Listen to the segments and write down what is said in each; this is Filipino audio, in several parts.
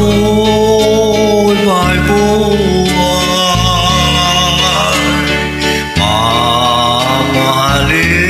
boy by boy, mamahalin.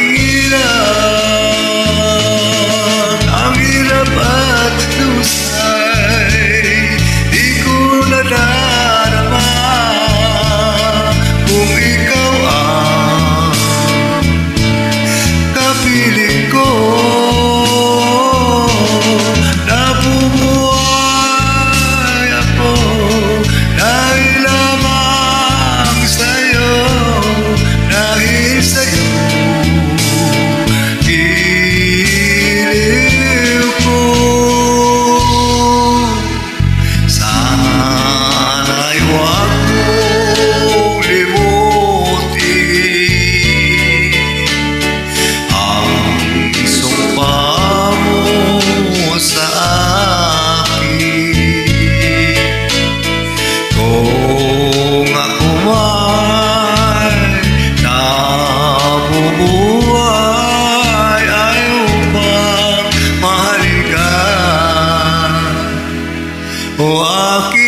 O